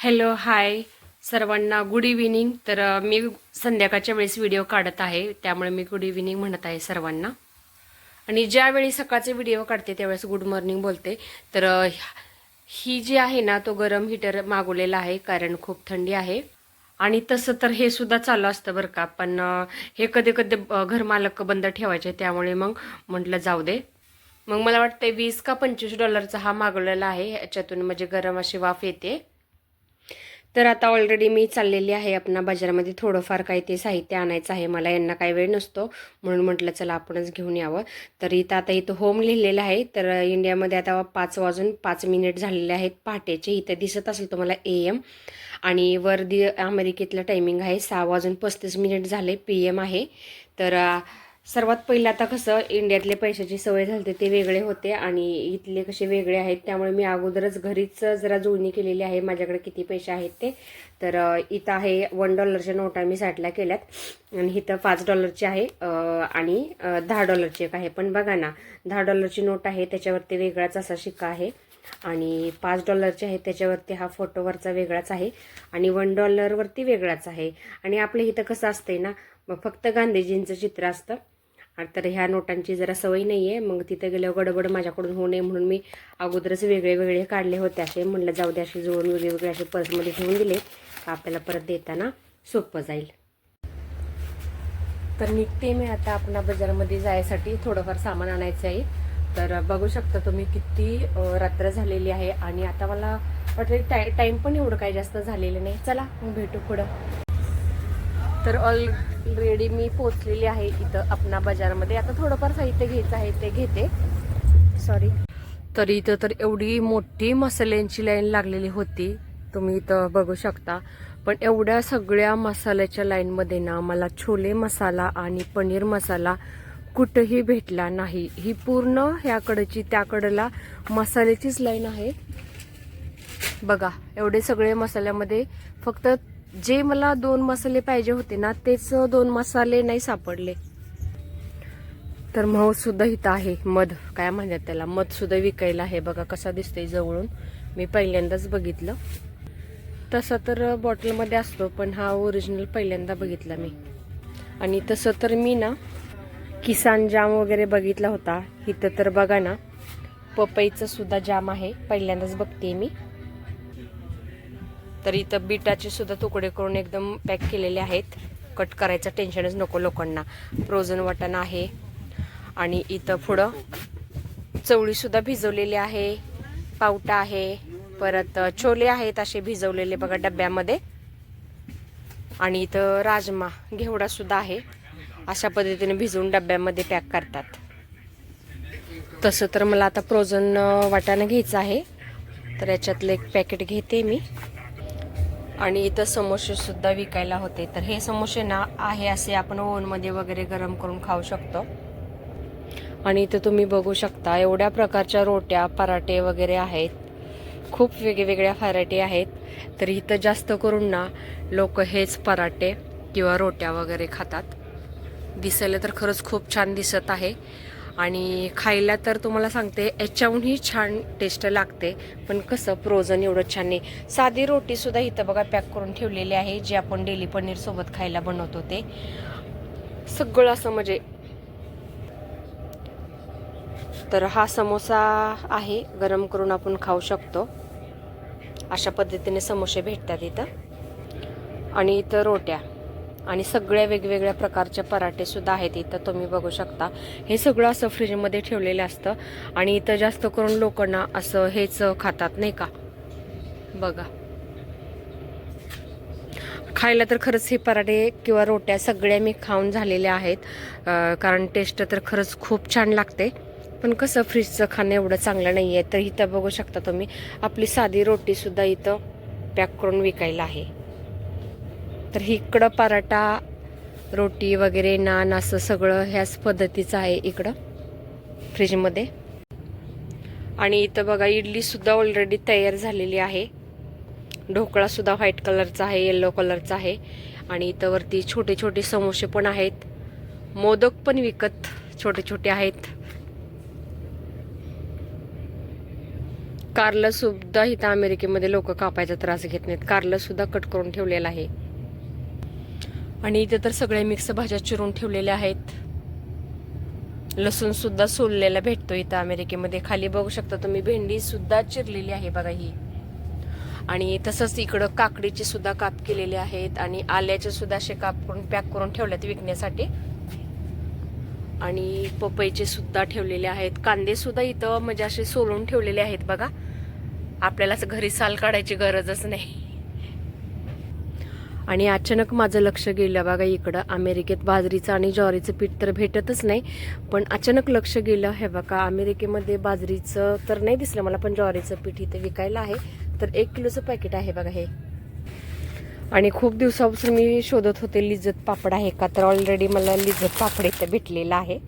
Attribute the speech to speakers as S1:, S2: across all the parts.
S1: Hello hi सर्वांना good evening तर मी संध्याकाळच्या वेळेस व्हिडिओ काढत आहे त्यामुळे मी गुड इव्हिनिंग म्हणत आहे सर्वांना. आणि ज्यावेळी सकाळचे व्हिडिओ काढते त्यावेळेस गुड मॉर्निंग बोलते. तर ही जी आहे ना तो गरम हीटर मागवलेला आहे कारण खूप थंडी आहे. आणि तसं तर हे सुद्धा चालू असतं बरं का पण हे कधी कधी घरमालक बंद ठेवायचे त्यामुळे मग म्हटलं जाऊ दे. मग मला वाटतं वीस का पंचवीस डॉलरचा हा मागवलेला आहे याच्यातून म्हणजे गरम अशी वाफ येते. तर आता ऑलरेडी मी चाललेली आहे आपणा बाजारामध्ये थोडंफार काही ते साहित्य आणायचं आहे. मला यांना काही वेळ नसतो. म्हणून म्हटलं चला आपणच घेऊन यावं. तर इथं आता इथं होम लिहिलेलं आहे. तर इंडियामध्ये आता पाच वाजून पाच मिनिट झालेले आहेत पहाटेचे. इथं दिसत असेल तुम्हाला ए एम आणि वर दि अमेरिकेतलं टायमिंग आहे. सहा वाजून पस्तीस मिनिट झाले पी एम आहे. तर सर्वात पहिलं आता कसं इंडियातले पैशाची सवय झाली होती, ते वेगळे होते आणि इथले कसे वेगळे आहेत त्यामुळे मी अगोदरच घरीच जरा जुळणी केलेली आहे माझ्याकडे किती पैसे आहेत ते. तर इथं आहे वन डॉलरच्या नोटा मी साठला केल्यात आणि इथं पाच डॉलरची आहे आणि दहा डॉलरची एक आहे. पण बघा ना दहा डॉलरची नोट आहे त्याच्यावरती वेगळाच असा शिक्का आहे आणि पाच डॉलरचे आहे त्याच्यावरती हा फोटोवरचा वेगळाच आहे आणि वन डॉलरवरती वेगळाच आहे. आणि आपल्या इथं कसं असतंय ना मग फक्त गांधीजींचं चित्र असतं. आणि तर ह्या नोटांची जरा सवय नाही आहे मग तिथे गेल्यावर गडबड माझ्याकडून होऊ नये म्हणून मी अगोदरच वेगळे वेगळे काढले होते. असे म्हणलं जाऊ दे असे जोडून वेगळे वेगळे असे पर्समध्ये ठेवून दिले. आपल्याला परत देताना सोपं जाईल. तर निघते मी आता आपणा बाजारामध्ये जायसाठी. थोडंफार सामान आणायचं आहे. तर बघू शकता तुम्ही किती रात्र झालेली आहे. आणि आता मला वाटतं टाय टाईम पण एवढं काही जास्त झालेलं नाही. चला मग भेटू पुढं. तर ऑलरेडी मी पोचलेली आहे इथं आपणा बाजारामध्ये. आता थोडंफार साहित्य घ्यायचं आहे ते घेते. सॉरी तर इथं तर एवढी मोठी मसाल्यांची लाईन लागलेली होती. तुम्ही इथं बघू शकता. पण एवढ्या सगळ्या मसाल्याच्या लाईनमध्ये ना मला छोले मसाला आणि पनीर मसाला कुठंही भेटला नाही. ही पूर्ण ह्याकडची त्याकडला मसाल्याचीच लाईन आहे. बघा एवढे सगळे मसाल्यामध्ये फक्त जे मला दोन मसाले पाहिजे होते ना तेच दोन मसाले नाही सापडले. तर मऊ सुद्धा इथं आहे मध. काय म्हणतात त्याला? मध सुद्धा विकायला आहे. बघा कसा दिसतोय जवळून. मी पहिल्यांदाच बघितलं. तसं तर बॉटलमध्ये असतो पण हा ओरिजिनल पहिल्यांदा बघितला मी. आणि तसं तर मी ना किसान जाम वगैरे बघितला होता. इथं तर बघा ना पपईचं सुद्धा जाम आहे. पहिल्यांदाच बघते मी. तर इथं बीटाचे सुद्धा तुकडे करून एकदम पॅक केलेले आहेत. कट करायचं टेन्शनच नको लोकांना. फ्रोझन वटण आहे. आणि इथं पुढं चवळीसुद्धा भिजवलेली आहे. पावटा आहे. परत छोले आहेत असे भिजवलेले बघा डब्यामध्ये. आणि इथं राजमा घेवडासुद्धा आहे. अशा पद्धतीने भिजवून डब्यामध्ये पॅक करतात. तसं तर मला आता फ्रोझन वाटाणं घ्यायचं आहे. तर याच्यातलं एक पॅकेट घेते मी. आणि इथं समोसेसुद्धा विकायला होते. तर हे समोसे ना आहे असे आपण ओव्हनमध्ये वगैरे गरम करून खाऊ शकतो. आणि इथं तुम्ही बघू शकता एवढ्या प्रकारच्या रोट्या पराठे वगैरे आहेत. खूप वेगवेगळ्या व्हरायटी आहेत. तर इथं जास्त करून ना लोक हेच पराठे किंवा रोट्या वगैरे खातात. दिसायला तर खरंच खूप छान दिसत आहे. आणि खायला तर तुम्हाला सांगते याच्याहूनही छान टेस्ट लागते. पण कसं प्रोझन एवढं छान नाही. साधी रोटीसुद्धा इथं बघा पॅक करून ठेवलेली आहे जी आपण डेली पनीरसोबत खायला बनवतो ते. सगळं असं म्हणजे तर हा समोसा आहे गरम करून आपण खाऊ शकतो. अशा पद्धतीने समोसे भेटतात इथं. आणि इथं रोट्या. आणि सगळ्या वेगवेगळ्या प्रकारचे पराठे सुद्धा आहेत इथं तुम्ही बघू शकता. हे सगळं असं फ्रीजमध्ये ठेवलेलं असतं आणि इथं जास्त करून लोकांना असं हेच खातात नाही का? बघा. खायला तर खरंच हे पराठे किंवा रोट्या सगळ्या मी खाऊन झालेल्या आहेत. कारण टेस्ट तर खरंच खूप छान लागते. पण कसं फ्रीजचं खाणं एवढं चांगलं नाही आहे तर इथं बघू शकता तुम्ही आपली साधी रोटीसुद्धा इथं पॅक करून विकायला आहे. तर इकडं पराठा रोटी वगैरे नान असं सगळं ह्याच पद्धतीचं आहे इकडं फ्रीजमध्ये. आणि इथं बघा इडलीसुद्धा ऑलरेडी तयार झालेली आहे. ढोकळासुद्धा व्हाईट कलरचा आहे येल्लो कलरचा आहे. आणि इथं वरती छोटे छोटे समोसे पण आहेत. मोदक पण विकत छोटे छोटे आहेत. कारला सुद्धा इथं अमेरिकेमध्ये लोक कापायचा त्रास घेत नाहीत. कारला सुद्धा कट करून ठेवलेला आहे. आणि इथे तर सगळ्या मिक्स भाज्या चिरून ठेवलेल्या आहेत. लसूण सुद्धा सोललेला भेटतो इथं अमेरिकेमध्ये. खाली बघू शकता तुम्ही भेंडी सुद्धा चिरलेली आहे बघा ही. आणि तसंच इकडं काकडीचे सुद्धा काप केलेले आहेत आणि आल्याचे सुद्धा असे काप करून पॅक करून ठेवलेत विकण्यासाठी. आणि पपईचे सुद्धा ठेवलेले आहेत. कांदे सुद्धा इथं म्हणजे असे सोलून ठेवलेले आहेत बघा. आपल्याला घरी साल काढायची गरजच नाही. आणि अचानक माझं लक्ष गेलं. बघा इकडं अमेरिकेत बाजरीचं आणि ज्वारीचं पीठ तर भेटतच नाही पण अचानक लक्ष गेलं. हे बघा अमेरिकेमध्ये बाजरीचं तर नाही दिसलं मला पण ज्वारीचं पीठ इथे विकायला आहे. तर एक किलोचं पॅकेट आहे बघा हे. आणि खूप दिवसापासून मी शोधत होते लिज्जत पापड आहे का? तर ऑलरेडी मला लिज्जत पापड इथं भेटलेलं आहे.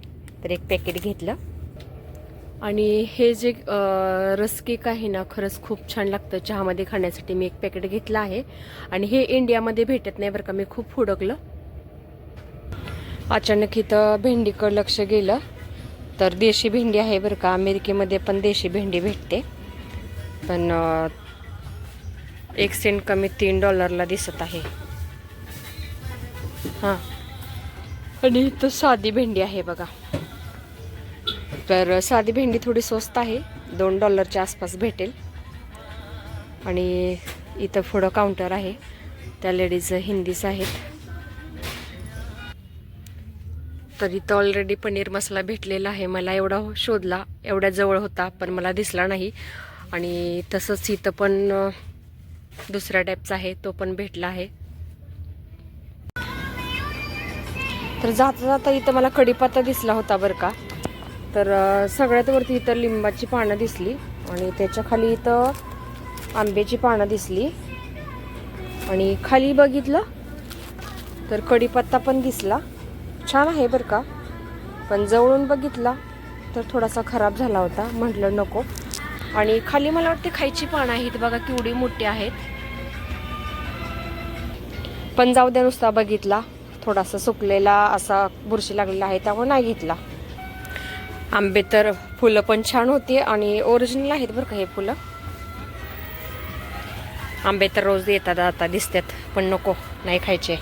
S1: तर एक पॅकेट घेतलं. आणि हे जे रस केक आहे ना खरंच खूप छान लागतं चहामध्ये खाण्यासाठी. मी एक पॅकेट घेतलं आहे. आणि हे इंडियामध्ये भेटत नाही बरं का. मी खूप हुडकलं. अचानक इथं भेंडीकडं लक्ष गेलं. तर देशी भेंडी आहे बरं का. अमेरिकेमध्ये पण देशी भेंडी भेटते. पण एक सेंट कमी तीन डॉलरला दिसत आहे. हां. आणि इथं साधी भेंडी आहे बघा. तर साधी भेंडी थोडी स्वस्त आहे. दोन डॉलरच्या आसपास भेटेल. आणि इथं पुढं काउंटर आहे. त्या लेडीज हिंदीच आहेत. तर इथं ऑलरेडी पनीर मसाला भेटलेला आहे. मला एवढा शोधला एवढ्या जवळ होता पण मला दिसला नाही. आणि तसंच इथं पण दुसऱ्या टाईपचा आहे तो पण भेटला आहे. तर जाता जाता इथं मला कढीपत्ता दिसला होता बरं का. तर सगळ्यात वरती इथं लिंबाची पानं दिसली आणि त्याच्याखाली इथं आंब्याची पानं दिसली. आणि खाली बघितलं तर कढीपत्ता पण दिसला. छान आहे बरं का. पण जवळून बघितला तर थोडासा खराब झाला होता म्हटलं नको. आणि खाली मला वाटते खायची पानं आहेत बघा केवढी मोठी आहेत. पण जाऊ द्या नुसता बघितला. थोडासा सुकलेला असा बुरशी लागलेला आहे त्यामुळे नाही घेतला. आंबे तर फुलं पण छान होती आणि ओरिजिनल आहेत बरं का हे फुलं. आंबे तर रोज येतात आता दिसतात पण नको नाही खायचे.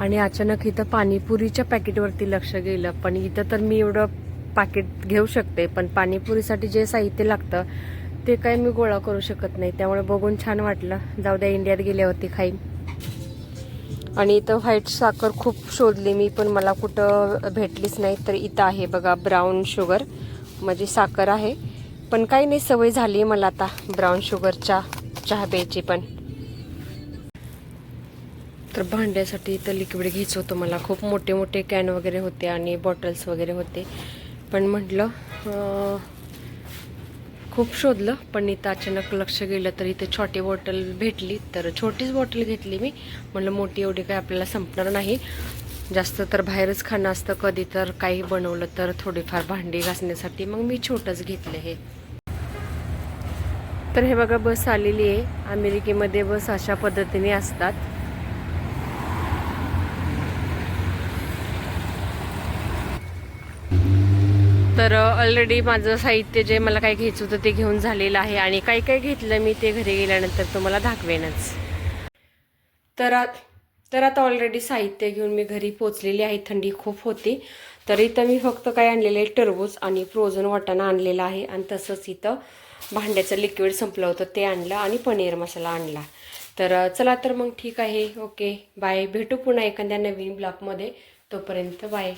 S1: आणि अचानक इथं पाणीपुरीच्या पॅकेटवरती लक्ष गेलं पण इथं तर मी एवढं पाकिट घेऊ शकते पण पाणीपुरीसाठी जे साहित्य लागतं ते काय मी गोळा करू शकत नाही त्यामुळे बघून छान वाटलं. जाऊ द्या इंडियात गेल्यावरती खाईन. आणि इथं व्हाईट साखर खूप शोधली मी पण मला कुठं भेटलीच नाही तर इथं आहे बघा ब्राऊन शुगर म्हणजे साखर आहे. पण काही नाही सवय झाली मला आता ब्राऊन शुगरच्या चहा प्यायची पण. तर भांड्यासाठी इथं लिक्विड घ्यायचं होतं मला. खूप मोठे मोठे कॅन वगैरे होते आणि बॉटल्स वगैरे होते. पण म्हटलं खूप शोधलं पण इथं अचानक लक्ष गेलं तर इथे छोटी बॉटल भेटली. तर छोटीच बॉटल घेतली मी. म्हटलं मोठी एवढी काही आपल्याला संपणार नाही. जास्त तर बाहेरच खाणं असतं कधी तर काही बनवलं तर थोडीफार भांडी घासण्यासाठी. मग मी छोटंच घेतलं हे. तर हे बघा बस आलेली आहे. अमेरिकेमध्ये बस अशा पद्धतीने असतात. तर ऑलरेडी माझं साहित्य जे मला काय घ्यायचं होतं ते घेऊन झालेलं आहे आणि काय काय घेतलं मी ते घरी गेल्यानंतर तुम्हाला दाखवेनच. तर आ तर आता ऑलरेडी साहित्य घेऊन मी घरी पोचलेली आहे. थंडी खूप होती. तर इथं मी फक्त काय आणलेलं आहे? टरबूज आणि फ्रोझन वाटाणा आणलेला आहे. आणि तसंच इथं भांड्याचं लिक्विड संपलं होतं ते आणलं आणि पनीर मसाला आणला. तर चला तर मग ठीक आहे. ओके. बाय भेटू पुन्हा एखाद्या नवीन ब्लॉगमध्ये तोपर्यंत बाय